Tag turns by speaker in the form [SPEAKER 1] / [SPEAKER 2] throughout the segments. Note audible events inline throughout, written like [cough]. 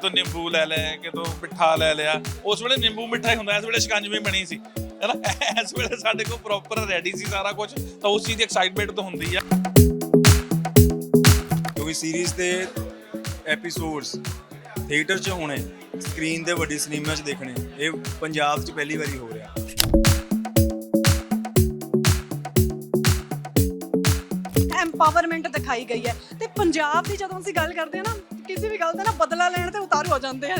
[SPEAKER 1] ਕਿਤੋਂ ਨਿੰਬੂ ਲੈ ਲਿਆ ਕਿਤੋਂ ਮਿੱਠਾ ਲੈ ਲਿਆ। ਉਸ ਵੇਲੇ ਨਿੰਬੂ ਮਿੱਠਾ ਹੀ ਹੁੰਦਾ ਇਸ ਵੇਲੇ ਸ਼ਿਕੰਜਵੀ ਬਣੀ ਸੀ। ਹੈਨਾ ਇਸ ਵੇਲੇ ਸਾਡੇ ਕੋਲ ਪ੍ਰੋਪਰ ਰੈਡੀ ਸੀ ਸਾਰਾ ਕੁਝ ਤਾਂ ਉਸ ਚੀਜ਼ ਦੀ ਐਕਸਾਈਟਮੈਂਟ ਤਾਂ ਹੁੰਦੀ ਆ।
[SPEAKER 2] ਕਿਉਂਕਿ ਸੀਰੀਜ਼ ਦੇ ਐਪੀਸੋਡਸ ਥੀਏਟਰ 'ਚ ਹੋਣੇ ਸਕਰੀਨ ਤੇ ਵੱਡੀ ਸਿਨੇਮਾ 'ਚ ਦੇਖਣੇ ਇਹ ਪੰਜਾਬ 'ਚ ਪਹਿਲੀ ਵਾਰੀ ਹੋ ਰਿਹਾ।
[SPEAKER 3] ਐਮਪਾਵਰਮੈਂਟ ਦਿਖਾਈ ਗਈ ਹੈ। ਤੇ ਪੰਜਾਬ ਦੀ ਜਦੋਂ ਅਸੀਂ ਗੱਲ ਕਰਦੇ ਹਾਂ ਨਾ ਕਿਸੇ ਵੀ ਗੱਲ ਦਾ ਨਾ ਬਦਲਾ ਲੈਣ ਤੇ ਉਤਾਰੂ ਹੋ ਜਾਂਦੇ ਆ।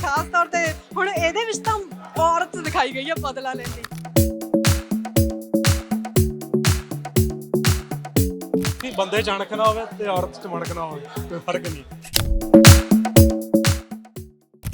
[SPEAKER 3] ਖਾਸ ਤੌਰ ਤੇ ਹੁਣ ਇਹਦੇ ਵਿੱਚ ਤਾਂ ਔਰਤ ਦਿਖਾਈ ਗਈ ਹੈ ਬਦਲਾ ਲੈਣ ਦੀ
[SPEAKER 4] ਨਹੀਂ, ਬੰਦੇ ਚਣਕ ਨਾ ਹੋਵੇ ਤੇ ਔਰਤ ਚਮਣਕ ਨਾ ਹੋਵੇ, ਕੋਈ ਫ਼ਰਕ ਨਹੀਂ।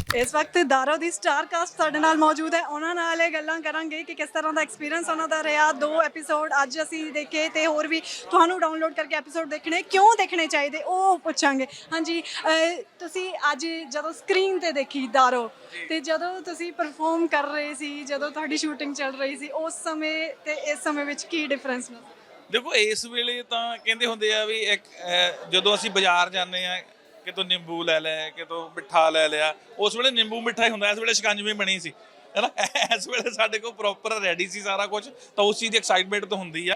[SPEAKER 3] ਇਸ ਵਕਤ ਦਾਰੋ ਦੀ ਸਟਾਰ ਕਾਸਟ ਸਾਡੇ ਨਾਲ ਮੌਜੂਦ ਹੈ। ਉਹਨਾਂ ਨਾਲ ਇਹ ਗੱਲਾਂ ਕਰਾਂਗੇ ਕਿ ਕਿਸ ਤਰ੍ਹਾਂ ਦਾ ਐਕਸਪੀਰੀਅੰਸ ਉਹਨਾਂ ਦਾ ਰਿਹਾ। ਦੋ ਐਪੀਸੋਡ ਅੱਜ ਅਸੀਂ ਦੇਖੇ ਤੇ ਹੋਰ ਵੀ ਤੁਹਾਨੂੰ ਡਾਊਨਲੋਡ ਕਰਕੇ ਐਪੀਸੋਡ ਦੇਖਣੇ ਕਿਉਂ ਦੇਖਣੇ ਚਾਹੀਦੇ ਉਹ ਪੁੱਛਾਂਗੇ। ਹਾਂਜੀ ਅਹ, ਤੁਸੀਂ ਅੱਜ ਜਦੋਂ ਸਕਰੀਨ ਤੇ ਦੇਖੀ ਦਾਰੋ ਤੇ ਜਦੋਂ ਤੁਸੀਂ ਪਰਫਾਰਮ ਕਰ ਰਹੇ ਸੀ ਜਦੋਂ ਤੁਹਾਡੀ ਸ਼ੂਟਿੰਗ ਚੱਲ ਰਹੀ ਸੀ ਉਸ ਸਮੇਂ ਤੇ ਇਸ ਸਮੇਂ ਵਿੱਚ ਕੀ ਡਿਫਰੈਂਸ ਨਜ਼ਰ
[SPEAKER 1] ਦੇਖੋ ਇਸ ਵੇਲੇ ਤਾਂ ਕਹਿੰਦੇ ਹੁੰਦੇ ਆ ਵੀ ਇੱਕ ਅਹ, ਜਦੋਂ ਅਸੀਂ ਬਾਜ਼ਾਰ ਜਾਂਦੇ ਆ ਕਿਤੋਂ ਨਿੰਬੂ ਲੈ ਲਿਆ ਕਿਤੋਂ ਮਿੱਠਾ ਲੈ ਲਿਆ। ਉਸ ਵੇਲੇ ਨਿੰਬੂ ਮਿੱਠਾ ਹੀ ਹੁੰਦਾ, ਇਸ ਵੇਲੇ ਸ਼ਿਕੰਜਵੀ ਬਣੀ ਸੀ। ਹੈਨਾ [laughs] ਇਸ ਵੇਲੇ ਸਾਡੇ ਕੋਲ ਪ੍ਰੋਪਰ ਰੈਡੀ ਸੀ ਸਾਰਾ ਕੁਝ ਤਾਂ ਉਸ ਚੀਜ਼ ਦੀ ਐਕਸਾਈਟਮੈਂਟ ਤਾਂ ਹੁੰਦੀ ਆ।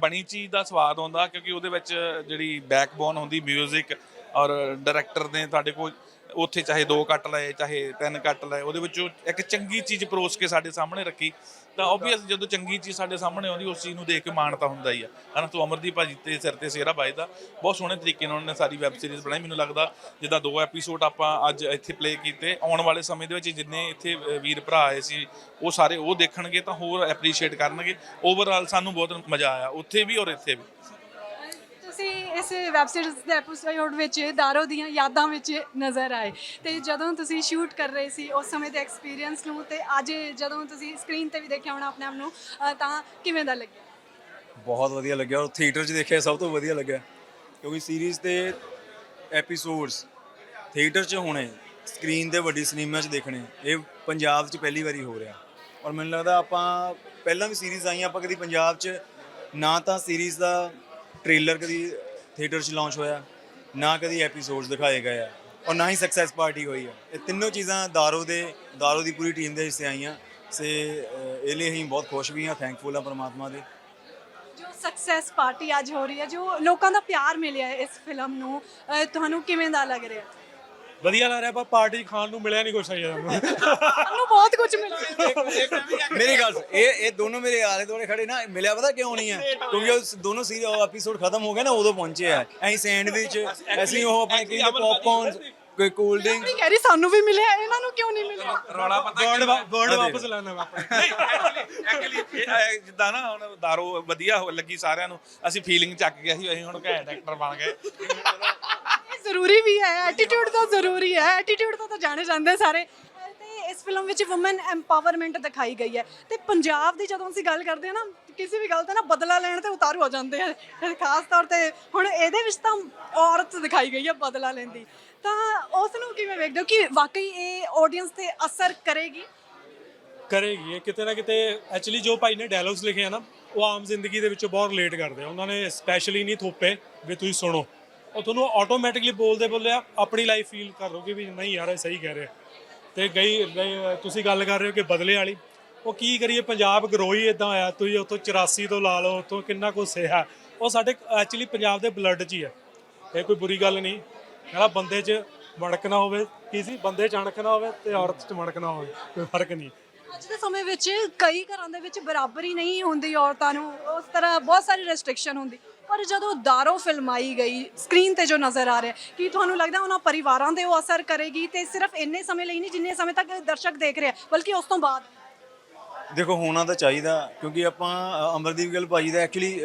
[SPEAKER 1] ਬਣੀ ਚੀਜ਼ ਦਾ ਸਵਾਦ ਆਉਂਦਾ, ਕਿਉਂਕਿ ਉਹਦੇ ਵਿੱਚ ਜਿਹੜੀ ਬੈਕਬੋਨ ਹੁੰਦੀ 뮤직 ਔਰ ਡਾਇਰੈਕਟਰ ਨੇ ਤੁਹਾਡੇ ਕੋਲ ਉੱਥੇ ਚਾਹੇ ਦੋ ਕੱਟ ਲਏ ਚਾਹੇ ਤਿੰਨ ਕੱਟ ਲਏ ਉਹਦੇ ਵਿੱਚੋਂ ਇੱਕ ਚੰਗੀ ਚੀਜ਼ ਪਰੋਸ ਕੇ ਸਾਡੇ ਸਾਹਮਣੇ ਰੱਖੀ ਤਾਂ ਆਬਵੀਅਸ ਜਦੋਂ ਚੰਗੀ ਚੀਜ਼ ਸਾਡੇ ਸਾਹਮਣੇ ਆਉਂਦੀ ਉਸ ਚੀਜ਼ ਨੂੰ ਦੇਖ ਕੇ ਮਾਣ ਤਾਂ ਹੁੰਦਾ ਹੀ ਆ। ਹਨਾ ਤੂੰ ਅਮਰਦੀਪ ਭਾਜੀ ਤੇ ਸਿਰ ਤੇ ਸੇਰਾ ਵੱਜਦਾ। ਬਹੁਤ ਸੋਹਣੇ ਤਰੀਕੇ ਨਾਲ ਉਹਨੇ ਸਾਰੀ ਵੈਬ ਸੀਰੀਜ਼ ਬਣਾਈ। ਮੈਨੂੰ ਲੱਗਦਾ ਜਿੱਦਾਂ ਦੋ ਐਪੀਸੋਡ ਆਪਾਂ ਅੱਜ ਇੱਥੇ ਪਲੇ ਕੀਤੇ ਆਉਣ ਵਾਲੇ ਸਮੇਂ ਦੇ ਵਿੱਚ ਜਿੰਨੇ ਇੱਥੇ ਵੀਰ ਭਰਾ ਆਏ ਸੀ ਉਹ ਸਾਰੇ ਉਹ ਦੇਖਣਗੇ ਤਾਂ ਹੋਰ ਐਪਰੀਸ਼ੀਏਟ ਕਰਨਗੇ। ਓਵਰਆਲ ਸਾਨੂੰ ਬਹੁਤ ਮਜ਼ਾ ਆਇਆ ਉੱਥੇ ਵੀ ਔਰ ਇੱਥੇ ਵੀ।
[SPEAKER 3] ਤੁਸੀਂ ਇਸ ਵੈਬ ਸੀਰੀਜ਼ ਦੇ ਐਪੀਸੋਡ ਵਿੱਚ ਦਾਰੋ ਦੀਆਂ ਯਾਦਾਂ ਵਿੱਚ ਨਜ਼ਰ ਆਏ ਤੇ ਜਦੋਂ ਤੁਸੀਂ ਸ਼ੂਟ ਕਰ ਰਹੇ ਸੀ ਉਸ ਸਮੇਂ ਦੇ ਐਕਸਪੀਰੀਅੰਸ ਨੂੰ ਤੇ ਅੱਜ ਜਦੋਂ ਤੁਸੀਂ ਸਕਰੀਨ ਤੇ ਵੀ ਦੇਖਿਆ ਹੋਣਾ ਆਪਣੇ ਆਪ ਨੂੰ, ਅਹ, ਤਾਂ ਕਿਵੇਂ ਦਾ ਲੱਗਿਆ?
[SPEAKER 2] ਬਹੁਤ ਵਧੀਆ ਲੱਗਿਆ ਔਰ ਥੀਏਟਰ 'ਚ ਦੇਖਿਆ ਸਭ ਤੋਂ ਵਧੀਆ ਲੱਗਿਆ ਕਿਉਂਕਿ ਸੀਰੀਜ਼ ਦੇ ਐਪੀਸੋਡਸ ਥੀਏਟਰ 'ਚ ਹੋਣੇ ਸਕਰੀਨ ਤੇ ਵੱਡੀ ਸਿਨੇਮਾ 'ਚ ਦੇਖਣੇ, ਇਹ ਪੰਜਾਬ 'ਚ ਪਹਿਲੀ ਵਾਰੀ ਹੋ ਰਿਹਾ। ਔਰ ਮੈਨੂੰ ਲੱਗਦਾ ਆਪਾਂ ਪਹਿਲਾਂ ਵੀ ਸੀਰੀਜ਼ ਆਈਆਂ, ਆਪਾਂ ਕਦੀ ਪੰਜਾਬ 'ਚ ਨਾ ਤਾਂ ਸੀਰੀਜ਼ ਦਾ ਟ੍ਰੇਲਰ ਕਦੀ ਥੀਏਟਰ 'ਚ ਲਾਂਚ ਹੋਇਆ, ਨਾ ਕਦੀ ਐਪੀਸੋਡਸ ਦਿਖਾਏ ਗਏ ਆ ਔਰ ਨਾ ਹੀ ਸਕਸੈਸ ਪਾਰਟੀ ਹੋਈ ਆ। ਇਹ ਤਿੰਨੋਂ ਚੀਜ਼ਾਂ ਦਾਰੋ ਦੇ, ਦਾਰੋ ਦੀ ਪੂਰੀ ਟੀਮ ਦੇ ਹਿੱਸੇ ਆਈਆਂ। ਸੇ ਇਹ ਲਈ ਅਸੀਂ ਬਹੁਤ ਖੁਸ਼ ਵੀ ਹਾਂ ਥੈਂਕਫੁਲ ਹਾਂ ਪਰਮਾਤਮਾ ਦੇ।
[SPEAKER 3] ਜੋ ਸਕਸੈਸ ਪਾਰਟੀ ਅੱਜ ਹੋ ਰਹੀ ਹੈ, ਜੋ ਲੋਕਾਂ ਦਾ ਪਿਆਰ ਮਿਲਿਆ ਹੈ ਇਸ ਫਿਲਮ ਨੂੰ ਤੁਹਾਨੂੰ ਕਿਵੇਂ ਦਾ ਲੱਗ ਰਿਹਾ?
[SPEAKER 4] ਵਧੀਆ ਲੱਗ ਰਿਹਾ ਪਰ ਪਾਰਟੀ ਖਾਣ ਨੂੰ ਮਿਲਿਆ ਨਹੀਂ ਕੁਛ ਸਹੀ ਸਾਨੂੰ।
[SPEAKER 3] ਤੁਹਾਨੂੰ ਬਹੁਤ ਕੁਝ ਮਿਲਿਆ।
[SPEAKER 2] ਮੇਰੀ ਗੱਲ ਸੁਣ, ਇਹ ਇਹ ਦੋਨੋਂ ਮੇਰੇ ਆਲੇ ਦੁਆਲੇ ਖੜੇ ਨਾ ਮਿਲਿਆ ਪਤਾ ਕਿਉਂ ਨਹੀਂ ਹੈ ਕਿਉਂਕਿ ਉਹ ਸ- ਦੋਨੋਂ ਸੀ ਐਪੀਸੋਡ ਖਤਮ ਹੋ ਗਿਆ ਨਾ ਉਦੋਂ ਪਹੁੰਚੇ ਆ। ਅਸੀਂ ਸੈਂਡਵਿਚ ਅਸੀਂ ਉਹ ਆਪਣੇ ਕੀ ਪੌਪਕੌਰਨ ਕੋਈ ਕੋਲਡ ਡਰਿੰਕ
[SPEAKER 3] ਨਹੀਂ ਕਹਿ ਰਹੀ ਸਾਨੂੰ ਵੀ ਮਿਲਿਆ ਇਹਨਾਂ ਨੂੰ ਕਿਉਂ ਨਹੀਂ ਮਿਲਿਆ?
[SPEAKER 1] ਰੌਲਾ ਪਤਾ
[SPEAKER 4] ਵਰਡ ਵਰਡ ਵਾਪਸ ਲੈਣਾ ਆਪਣੇ।
[SPEAKER 1] ਐਕਚੁਅਲੀ ਜਿੱਦਾਂ ਨਾ ਹੁਣ ਦਾਰੂ ਵਧੀਆ ਹੋ- ਲੱਗੀ ਸਾਰਿਆਂ ਨੂੰ ਅਸੀਂ ਫੀਲਿੰਗ ਚੱਕ ਗਏ ਸੀ ਅਸੀਂ ਹੁਣ ਘੈਂਟ ਐਕਟਰ ਬਣ ਗਏ।
[SPEAKER 3] ਜ਼ਰੂਰੀ ਵੀ ਹੈ ਐਟੀਟਿਊਡ ਤਾਂ ਜ਼ਰੂਰੀ ਹੈ ਐਟੀਟਿਊਡ ਤਾਂ ਤਾਂ ਜਾਣੇ ਜਾਂਦੇ ਸਾਰੇ। ਤੇ ਇਸ ਫਿਲਮ ਵਿੱਚ ਔਮਨ ਐਮਪਾਵਰਮੈਂਟ ਦਿਖਾਈ ਗਈ ਹੈ। ਤੇ ਪੰਜਾਬ ਦੀ ਜਦੋਂ ਅਸੀਂ ਗੱਲ ਕਰਦੇ ਹਾਂ ਨਾ ਕਿਸੇ ਵੀ ਗੱਲ ਦਾ ਨਾ ਬਦਲਾ ਲੈਣ ਤੇ ਉਤਾਰੂ ਹੋ ਜਾਂਦੇ ਆ। ਖਾਸ ਤੌਰ ਤੇ ਹੁਣ ਇਹਦੇ ਵਿੱਚ ਤਾਂ ਔਰਤ ਦਿਖਾਈ ਗਈ ਹੈ ਬਦਲਾ ਲੈਂਦੀ ਤਾਂ ਉਸ ਨੂੰ ਕਿਵੇਂ ਵੇਖਦੇ ਹੋ ਕਿ ਵਾਕਈ ਇਹ ਆਡੀਅנס ਤੇ ਅਸਰ ਕਰੇਗੀ?
[SPEAKER 4] ਕਰੇਗੀ ਇਹ ਕਿਤੇ ਨਾ ਕਿਤੇ ਐਕਚੁਅਲੀ ਜੋ ਭਾਈ ਨੇ ਡਾਇਲੌਗਸ ਲਿਖੇ ਆ ਨਾ ਉਹ ਆਮ ਜ਼ਿੰਦਗੀ ਦੇ ਵਿੱਚ ਬਹੁਤ ਰਿਲੇਟ ਕਰਦੇ ਆ। ਉਹਨਾਂ ਨੇ ਸਪੈਸ਼ਲੀ ਨਹੀਂ ਥੋਪੇ ਵੀ ਤੁਸੀਂ ਸੁਣੋ। ਉਹ ਤੁਹਾਨੂੰ ਆਟੋਮੈਟਿਕਲੀ ਬੋਲਦੇ ਬੋਲਿਆ ਆਪਣੀ ਲਾਈਫ ਫੀਲ ਕਰੋਗੇ ਵੀ ਨਹੀਂ ਯਾਰ, ਇਹ ਸਹੀ ਕਹਿ ਰਿਹਾ। ਤੇ ਗਈ, ਗਈ- ਤੁਸੀਂ ਗੱਲ ਕਰ ਰਹੇ ਹੋ ਕਿ ਬਦਲੇ ਵਾਲੀ। ਉਹ ਕੀ ਕਰੀਏ, ਪੰਜਾਬ ਗਰੋ ਹੀ ਇਦਾਂ ਆਇਆ ਤੁਸੀਂ ਉੱਥੋਂ 84 ਤੋਂ ਲਾ ਲਓ, ਉੱਥੋਂ ਕਿੰਨਾ ਕੁਛ ਸਿਆ ਉਹ ਸਾਡੇ ਐਕਚੁਅਲੀ ਪੰਜਾਬ ਦੇ ਬਲੱਡ 'ਚ ਹੀ ਹੈ ਇਹ ਕੋਈ ਬੁਰੀ ਗੱਲ ਨਹੀਂ। ਜਿਹੜਾ ਬੰਦੇ 'ਚ ਮੜਕ ਨਾ ਹੋਵੇ, ਕੀ ਸੀ? ਬੰਦੇ 'ਚ ਅਣਖ ਨਾ ਹੋਵੇ ਤੇ ਔਰਤ 'ਚ ਮੜਕ ਨਾ ਹੋਵੇ, ਕੋਈ ਫ਼ਰਕ ਨਹੀਂ।
[SPEAKER 3] ਅੱਜ ਦੇ ਸਮੇਂ ਵਿੱਚ ਕਈ ਘਰਾਂ ਦੇ ਵਿੱਚ ਬਰਾਬਰੀ ਨਹੀਂ ਹੁੰਦੀ ਔਰਤਾਂ ਨੂੰ। ਉਸ ਤਰ੍ਹਾਂ ਬਹੁਤ ਸਾਰੀ ਰੈਸਟ੍ਰਿਕਸ਼ਨ ਹੁੰਦੀ। ਪਰ ਜਦੋਂ ਦਾਰੋ ਫਿਲਮ ਆਈ ਗਈ ਸਕਰੀਨ ਤੇ ਜੋ ਨਜ਼ਰ ਆ ਰਿਹਾ ਕੀ ਤੁਹਾਨੂੰ ਲੱਗਦਾ ਉਹਨਾਂ ਪਰਿਵਾਰਾਂ ਦੇ ਉਹ ਅਸਰ ਕਰੇਗੀ? ਤੇ ਸਿਰਫ ਇੰਨੇ ਸਮੇਂ ਲਈ ਨਹੀਂ, ਜਿੰਨੇ ਸਮੇਂ ਤੱਕ ਦਰਸ਼ਕ ਦੇਖ ਰਿਹਾ, ਬਲਕਿ ਉਸ ਤੋਂ ਬਾਅਦ?
[SPEAKER 2] ਦੇਖੋ, ਹੋਣਾ ਤਾਂ ਚਾਹੀਦਾ, ਕਿਉਂਕਿ ਆਪਾਂ ਅਮਰਦੀਪ ਗਿੱਲ ਭਾਜੀ ਦਾ ਐਕਚੁਅਲੀ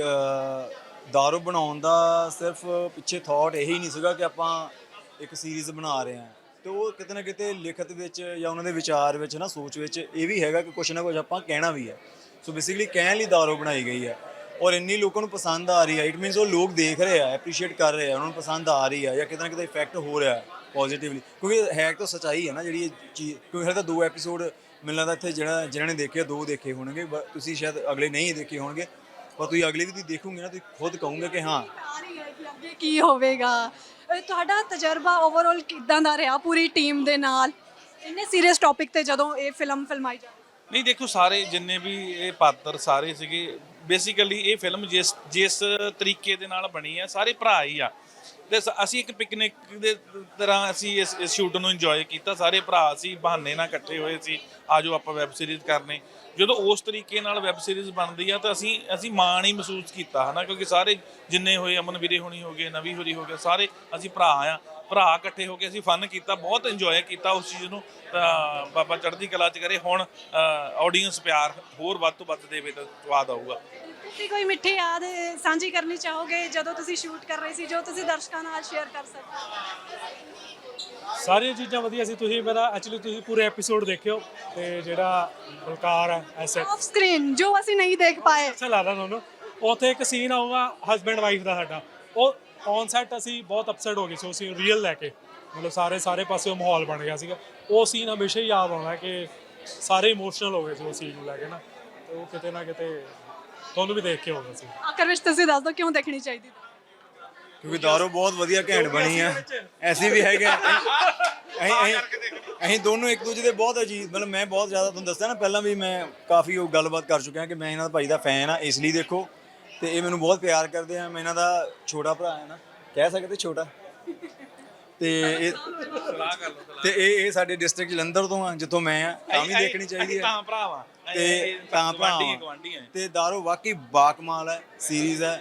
[SPEAKER 2] ਦਾਰੂ ਬਣਾਉਣ ਦਾ ਸਿਰਫ ਪਿੱਛੇ ਥਾਟ ਇਹੀ ਨਹੀਂ ਸੀਗਾ ਕਿ ਆਪਾਂ ਇੱਕ ਸੀਰੀਜ਼ ਬਣਾ ਰਹੇ ਹਾਂ। ਤੇ ਉਹ ਕਿਤੇ ਨਾ ਕਿਤੇ ਲਿਖਤ ਵਿੱਚ ਜਾਂ ਉਹਨਾਂ ਦੇ ਵਿਚਾਰ ਵਿੱਚ ਨਾ, ਸੋਚ ਵਿੱਚ ਇਹ ਵੀ ਹੈਗਾ ਕਿ ਕੁਛ ਨਾ ਕੁਛ ਆਪਾਂ ਕਹਿਣਾ ਵੀ ਹੈ। ਸੋ ਬੇਸਿਕਲੀ ਕਹਿਣ ਲਈ ਦਾਰੂ ਬਣਾਈ ਗਈ ਹੈ। ਔਰ ਇੰਨੀ ਲੋਕਾਂ ਨੂੰ ਪਸੰਦ ਆ ਰਹੀ ਹੈ ਇਟ ਮੀਨਸ ਉਹ ਲੋਕ ਦੇਖ ਰਹੇ ਆ ਐਪਰੀਸ਼ੀਏਟ ਕਰ ਰਹੇ ਆ, ਉਹਨਾਂ ਨੂੰ ਪਸੰਦ ਆ ਰਹੀ ਹੈ ਜਾਂ ਕਿਤੇ ਨਾ ਕਿਤੇ ਇਫੈਕਟ ਹੋ ਰਿਹਾ ਪੋਜ਼ਿਟਿਵਲੀ ਕਿਉਂਕਿ ਹੈ ਤਾਂ ਸਚਾਈ ਹੈ ਨਾ ਜਿਹੜੀ ਇਹ ਚੀਜ਼ ਕਿਉਂਕਿ ਹਲੇ ਤਾਂ ਦੋ ਐਪੀਸੋਡ ਮੈਨੂੰ ਲੱਗਦਾ ਇੱਥੇ ਜਿਹੜਾ ਜਿਨ੍ਹਾਂ ਨੇ ਦੇਖੇ ਦੋ ਦੇਖੇ ਹੋਣਗੇ ਤੁਸੀਂ ਸ਼ਾਇਦ ਅਗਲੇ ਨਹੀਂ ਦੇਖੇ ਹੋਣਗੇ, ਪਰ ਤੁਸੀਂ ਅਗਲੇ ਵੀ ਤੁਸੀਂ ਦੇਖੋਗੇ ਨਾ, ਤੁਸੀਂ ਖੁਦ ਕਹੋਗੇ ਕਿ ਹਾਂ।
[SPEAKER 3] ਆ ਰਹੀ ਹੈ ਕਿ ਅੱਗੇ ਕੀ ਹੋਵੇਗਾ ਤੁਹਾਡਾ ਤਜਰਬਾ ਓਵਰਆਲ ਕਿਦਾਂ ਦਾ ਰਿਹਾ ਪੂਰੀ ਟੀਮ ਦੇ ਨਾਲ? ਇੰਨੇ ਸੀਰੀਅਸ ਟੌਪਿਕ ਤੇ ਜਦੋਂ ਇਹ ਫਿਲਮ ਫਿਲਮਾਈ ਜਾ
[SPEAKER 1] ਨਹੀਂ, ਦੇਖੋ, ਸਾਰੇ ਜਿੰਨੇ ਵੀ ਇਹ ਪਾਤਰ ਸਾਰੇ ਸੀਗੇ ਬੇਸਿਕਲੀ ਇਹ ਫਿਲਮ ਜਿਸ ਜਿਸ ਤਰੀਕੇ ਦੇ ਨਾਲ ਬਣੀ ਆ, ਸਾਰੇ ਭਰਾ ਹੀ ਆ। ਤੇ ਸ- ਅਸੀਂ ਇੱਕ ਪਿਕਨਿਕ ਦੇ ਤਰ੍ਹਾਂ ਅਸੀਂ ਇਸ ਇਸ ਸ਼ੂਟ ਨੂੰ ਇੰਜੋਏ ਕੀਤਾ। ਸਾਰੇ ਭਰਾ ਸੀ ਬਹਾਨੇ ਨਾਲ ਇਕੱਠੇ ਹੋਏ ਸੀ, ਆਜੋ ਆਪਾਂ ਵੈਬ ਸੀਰੀਜ਼ ਕਰਨੇ। ਜਦੋਂ ਉਸ ਤਰੀਕੇ ਨਾਲ ਵੈਬ ਸੀਰੀਜ਼ ਬਣਦੀ ਆ, ਤਾਂ ਅਸੀਂ ਅਸੀਂ ਮਾਣ ਹੀ ਮਹਿਸੂਸ ਕੀਤਾ, ਹਨਾ? ਕਿਉਂਕਿ ਸਾਰੇ ਜਿੰਨੇ ਹੋਏ ਅਮਨ ਵੀਰੇ ਹੋਣੀ ਹੋ ਗਏ, ਨਵੀ ਹੋਰੀ ਹੋ ਗਏ, ਸਾਰੇ ਅਸੀਂ ਭਰਾ ਆ। ਭਰਾ ਇਕੱਠੇ ਹੋ ਕੇ ਅਸੀਂ ਫਨ ਕੀਤਾ ਬਹੁਤ ਇੰਜੋਏ ਕੀਤਾ ਉਸ ਚੀਜ਼ ਨੂੰ। ਤਾਂ ਬਾਬਾ ਚੜ੍ਹਦੀ ਕਲਾ ਚ ਕਰੇ ਹੁਣ ਆਡੀਅנס ਪਿਆਰ ਹੋਰ ਵੱਧ ਤੋਂ ਵੱਧ ਦੇਵੇ ਤਾਂ ਸਵਾਦ ਆਊਗਾ।
[SPEAKER 3] ਤੁਸੀਂ ਕੋਈ ਮਿੱਠੀ ਯਾਦ ਸਾਂਝੀ ਕਰਨੀ ਚਾਹੋਗੇ ਜਦੋਂ ਤੁਸੀਂ ਸ਼ੂਟ ਕਰ ਰਹੇ ਸੀ ਜੋ ਤੁਸੀਂ ਦਰਸ਼ਕਾਂ ਨਾਲ ਸ਼ੇਅਰ ਕਰ ਸਕਦੇ
[SPEAKER 4] ਸਾਰੀਆਂ ਚੀਜ਼ਾਂ ਵਧੀਆ ਸੀ। ਤੁਸੀਂ ਮੇਰਾ ਐਕਚੁਅਲੀ ਤੁਸੀਂ ਪੂਰੇ ਐਪੀਸੋਡ ਦੇਖਿਓ ਤੇ ਜਿਹੜਾ ਬਲਕਾਰ ਹੈ ਐਸੈਟ
[SPEAKER 3] ਆਫ ਸਕਰੀਨ ਜੋ ਅਸੀਂ ਨਹੀਂ ਦੇਖ ਪਾਏ।
[SPEAKER 4] ਅੱਛਾ ਲੱਗਦਾ ਤੁਹਾਨੂੰ ਉੱਥੇ ਇੱਕ ਸੀਨ ਆਊਗਾ ਹਸਬੈਂਡ ਵਾਈਫ ਦਾ ਸਾਡਾ। ਉਹ ਔਨ ਸੈਟ ਅਸੀਂ ਬਹੁਤ ਅਪਸੈਟ ਹੋ ਗਏ ਸੀ ਉਹ ਸੀਨ ਰੀਅਲ ਲੈ ਕੇ। ਮਤਲਬ ਸਾਰੇ ਸਾਰੇ ਪਾਸੇ ਉਹ ਮਾਹੌਲ ਬਣ ਗਿਆ ਸੀਗਾ। ਉਹ ਸੀਨ ਹਮੇਸ਼ਾ ਹੀ ਯਾਦ ਆਉਣਾ ਕਿ ਸਾਰੇ ਇਮੋਸ਼ਨਲ ਹੋ ਗਏ ਸੀ ਉਹ ਸੀਨ ਨੂੰ ਲੈ ਕੇ ਨਾ। ਤੇ ਉਹ ਕਿਤੇ ਨਾ ਕਿਤੇ ਤੁਹਾਨੂੰ ਵੀ ਦੇਖ ਕੇ ਹੋਗਾ ਸੀ।
[SPEAKER 3] ਆਖਰ ਵਿੱਚ ਤੁਸੀਂ ਦੱਸ ਦਿਓ ਕਿਉਂ ਦੇਖਣੀ ਚਾਹੀਦੀ?
[SPEAKER 2] ਕਿਉਂਕਿ ਦਾਰੂ ਬਹੁਤ ਵਧੀਆ ਘੈਂਟ ਬਣੀ ਆ। ਐਸੀ ਵੀ ਹੈਗੇ। ਅਸੀਂ ਅਸੀਂ ਅਸੀਂ ਦੋਨੋਂ ਇੱਕ ਦੂਜੇ ਦੇ ਬਹੁਤ ਅਜੀਬ ਮਤਲਬ ਮੈਂ ਬਹੁਤ ਜ਼ਿਆਦਾ ਤੁਹਾਨੂੰ ਦੱਸਿਆ ਨਾ ਪਹਿਲਾਂ ਵੀ ਮੈਂ ਕਾਫੀ ਉਹ ਗੱਲਬਾਤ ਕਰ ਚੁੱਕਿਆ ਕਿ ਮੈਂ ਇਹਨਾਂ ਦਾ ਭਾਈ ਦਾ ਫੈਨ ਆ ਇਸ ਲਈ ਦੇਖੋ। ਤੇ ਇਹ ਮੈਨੂੰ ਬਹੁਤ ਪਿਆਰ ਕਰਦੇ ਆ ਮੈਂ ਇਹਨਾਂ ਦਾ ਛੋਟਾ ਭਰਾ ਹੈ ਨਾ ਕਹਿ ਸਕਦੇ ਛੋਟਾ। ਤੇ ਇਹ
[SPEAKER 1] ਸਲਾਹ ਕਰ ਲਓ
[SPEAKER 2] ਤੇ ਇਹ ਇਹ ਸਾਡੇ ਡਿਸਟ੍ਰਿਕਟ ਜਲੰਧਰ ਤੋਂ ਆ ਜਿੱਥੋਂ ਮੈਂ ਆ ਤਾਂ ਵੀ ਦੇਖਣੀ ਚਾਹੀਦੀ ਹੈ
[SPEAKER 1] ਤਾਂ ਭਰਾਵਾ
[SPEAKER 2] ਤੇ ਤਾਂ ਭਰਾ ਤੇ ਦਾਰੂ ਵਾਕਈ ਬਾਕਮਾਲ ਹੈ ਸੀਰੀਜ਼ ਹੈ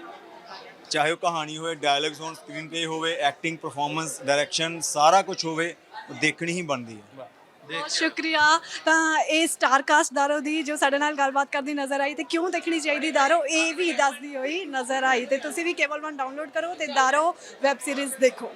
[SPEAKER 2] ਚਾਹੇ ਉਹ ਕਹਾਣੀ ਹੋਵੇ ਡਾਇਲੌਗਸ ਹੋਣ ਸਕਰੀਨ ਪਲੇ ਹੋਵੇ ਐਕਟਿੰਗ ਪਰਫਾਰਮੈਂਸ ਡਾਇਰੈਕਸ਼ਨ ਸਾਰਾ ਕੁਝ ਹੋਵੇ ਦੇਖਣੀ ਹੀ ਬਣਦੀ ਹੈ
[SPEAKER 3] ਬਹੁਤ ਸ਼ੁਕਰੀਆ। ਤਾਂ ਇਹ ਸਟਾਰ ਕਾਸਟ ਦਾਰੋ ਦੀ ਜੋ ਸਾਡੇ ਨਾਲ ਗੱਲਬਾਤ ਕਰਦੀ ਨਜ਼ਰ ਆਈ ਤੇ ਕਿਉਂ ਦੇਖਣੀ ਚਾਹੀਦੀ ਦਾਰੋ ਇਹ ਵੀ ਦੱਸਦੀ ਹੋਈ ਨਜ਼ਰ ਆਈ ਤੇ ਤੁਸੀਂ ਵੀ ਕੇਵਲ ਵਨ ਡਾਊਨਲੋਡ ਕਰੋ ਤੇ ਦਾਰੋ ਵੈਬ ਸੀਰੀਜ਼ ਦੇਖੋ।